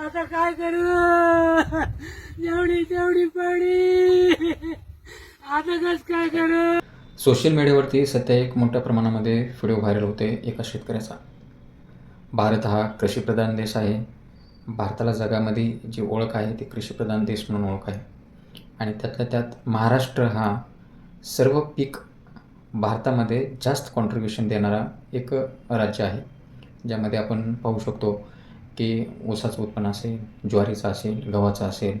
आता काय करू? जेवढी तेवढी पडी आता कस काय करू? सोशल मीडियावरती सध्या एक मोठ्या प्रमाणामध्ये व्हिडिओ व्हायरल होते एका शेतकऱ्याचा. भारत हा कृषीप्रधान देश आहे. भारताला जगामध्ये जी ओळख आहे ती कृषीप्रधान देश म्हणून ओळख आहे. आणि त्यातल्या त्यात महाराष्ट्र हा सर्व पीक भारतामध्ये जास्त कॉन्ट्रीब्युशन देणारा एक राज्य आहे ज्यामध्ये आपण पाहू शकतो की ऊसाचं उत्पन्न असेल ज्वारीचं असेल गव्हाचं असेल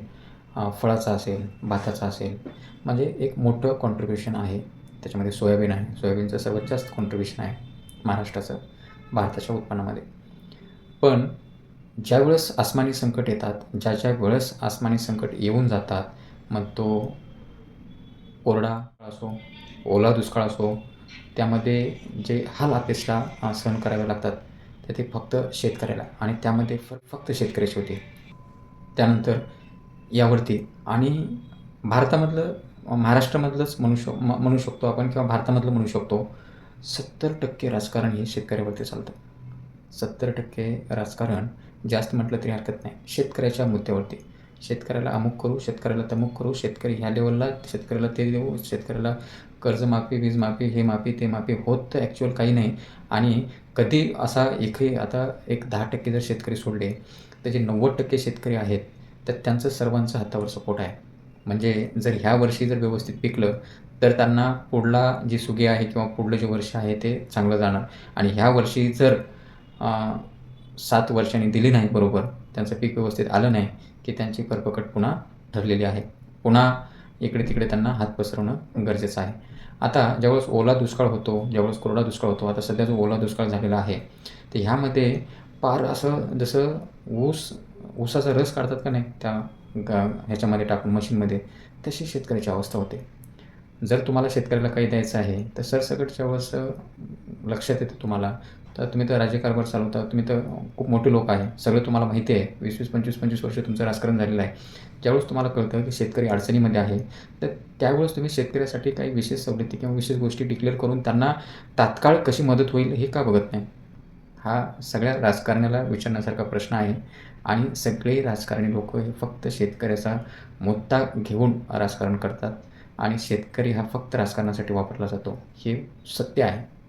फळाचं असेल भाताचं असेल म्हणजे एक मोठं कॉन्ट्रीब्युशन आहे. त्याच्यामध्ये सोयाबीन आहे. सोयाबीनचं सर्वात जास्त कॉन्ट्रीब्युशन आहे महाराष्ट्राचं भारताच्या उत्पन्नामध्ये. पण ज्यावेळेस आसमानी संकट येतात ज्या ज्या वेळेस आसमानी संकट येऊन जातात मग तो कोरडा असो ओला दुष्काळ असो त्यामध्ये जे हाल अपेक्षा सहन करावे लागतात तर ते फक्त शेतकऱ्याला आणि त्यामध्ये फ फक्त शेतकऱ्याचे होते त्यानंतर यावरती आणि भारतामधलं महाराष्ट्रामधलंच म्हणू शक म्हणू शकतो आपण किंवा भारतामधलं म्हणू शकतो सत्तर टक्के राजकारण हे शेतकऱ्यावरती चालतं. सत्तर टक्के राजकारण जास्त म्हटलं तरी हरकत नाही. शेतकऱ्याच्या मुद्द्यावरती. शेतकऱ्याला अमुक करू शेतकऱ्याला तमुक करू शेतकरी ह्या लेवलला शेतकऱ्याला ते देऊ शेतकऱ्याला कर्जमाफी वीजमाफी हे माफी ते माफी होत तर ॲक्च्युअल काही नाही. आणि कधी असा एकही आता एक दहा टक्के जर शेतकरी सोडले तर जे नव्वद टक्के शेतकरी आहेत तर त्यांचं सर्वांचं हातावर सपोर्ट आहे. म्हणजे जर ह्या वर्षी जर व्यवस्थित पिकलं तर त्यांना पुढला जी सुगी आहे किंवा पुढलं जे वर्ष आहे ते चांगलं जाणार. आणि ह्या वर्षी जर सात वर्षांनी दिली नाही बरोबर त्यांचं पीक व्यवस्थित आलं नाही की त्यांची करपकट पुन्हा ठरलेली आहे. पुन्हा इकडे तिकडे त्यांना हात पसरवणं गरजेचं आहे. आता ज्यावेळेस ओला दुष्काळ होतो ज्यावेळेस कोरडा दुष्काळ होतो आता सध्या जो ओला दुष्काळ झालेला आहे तर ह्यामध्ये पार असं जसं ऊस ऊसाचा रस काढतात का नाही त्या गा ह्याच्यामध्ये टाकून मशीनमध्ये तशी शेतकऱ्याची अवस्था होते. जर तुम्हाला शेतकऱ्याला काही द्यायचं आहे तर सरसकटच्या वेळेस लक्षात येतं तुम्हाला तर तुम्ही तर राज्यकारभार चालवता तुम्ही तर खूप मोठे लोक आहे. सगळं तुम्हाला माहिती आहे. वीस वीस पंचवीस पंचवीस वर्ष तुमचं राजकारण झालेलं आहे. ज्यावेळेस तुम्हाला कळतं की शेतकरी अडचणीमध्ये आहे तर त्यावेळेस तुम्ही शेतकऱ्यासाठी काही विशेष सवलती किंवा विशेष गोष्टी डिक्लेअर करून त्यांना तात्काळ कशी मदत होईल हे का बघत नाही? हा सगळ्या राजकारण्याला विचारण्यासारखा प्रश्न आहे. आणि सगळे राजकारणी लोक हे फक्त शेतकऱ्याचा मुद्दा घेऊन राजकारण करतात. आणि शेतकरी हा फक्त राजकारणासाठी वापरला जातो. हे सत्य आहे.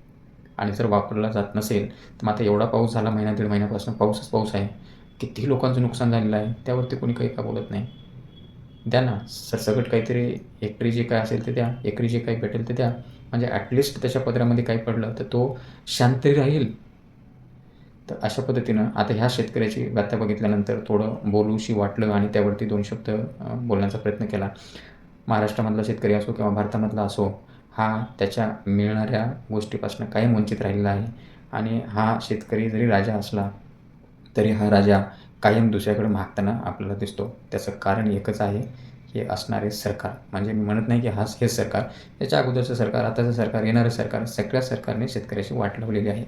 आणि जर वापरला जात नसेल तर मग आता एवढा पाऊस झाला महिना दीड महिन्यापासून पाऊसच पाऊस आहे. किती लोकांचं नुकसान झालेलं आहे त्यावरती कोणी काही का बोलत नाही. द्या ना सरसकट काहीतरी एकरी जे काय असेल ते द्या एकरी जे काही भेटेल ते द्या. म्हणजे ॲटलिस्ट त्याच्या पदरामध्ये काही पडलं तर तो शांत राहील. तर अशा पद्धतीनं आता ह्या शेतकऱ्याची व्यथा बघितल्यानंतर थोडं बोलूशी वाटलं आणि त्यावरती दोन शब्द बोलण्याचा प्रयत्न केला. महाराष्ट्रामधला शेतकरी असो किंवा भारतामधला असो हा त्याच्या मिळणाऱ्या गोष्टीपासून कायम वंचित राहिलेला आहे. आणि हा शेतकरी जरी राजा असला तरी हा राजा कायम दुसऱ्याकडे मागताना आपल्याला दिसतो. त्याचं कारण एकच आहे हे असणारे सरकार. म्हणजे मी म्हणत नाही की हाच हे सरकार. याच्या अगोदरचं सरकार आताचं सरकार येणारं सरकार सगळ्या सरकारने शेतकऱ्याशी वाट लावलेली आहे.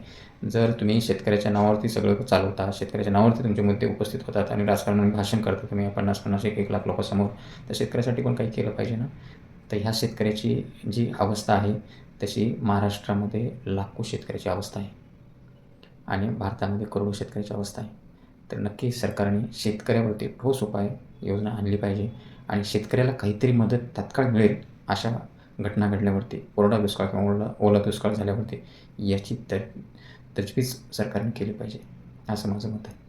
जर तुम्ही शेतकऱ्याच्या नावावरती सगळं चालवता शेतकऱ्याच्या नावावरती तुमचे मुद्दे उपस्थित होतात आणि राजकारणाने भाषण करता तुम्ही पन्नास पन्नास एक एक लाख लोकांसमोर तर शेतकऱ्यासाठी पण काही केलं पाहिजे ना? तर ह्या शेतकऱ्याची जी अवस्था आहे तशी महाराष्ट्रामध्ये लाखो शेतकऱ्याची अवस्था आहे. आणि भारतामध्ये करोडो शेतकऱ्याची अवस्था आहे. तर नक्की सरकारने शेतकऱ्यावरती ठोस उपाय योजना आणली पाहिजे आणि शेतकऱ्याला काहीतरी मदत तात्काळ मिळेल अशा घटना घडल्यावरती कोरडा दुष्काळ किंवा ओला ओला दुष्काळ झाल्यावरती याची तर तजवीज सरकारने केली पाहिजे असं माझं मत आहे.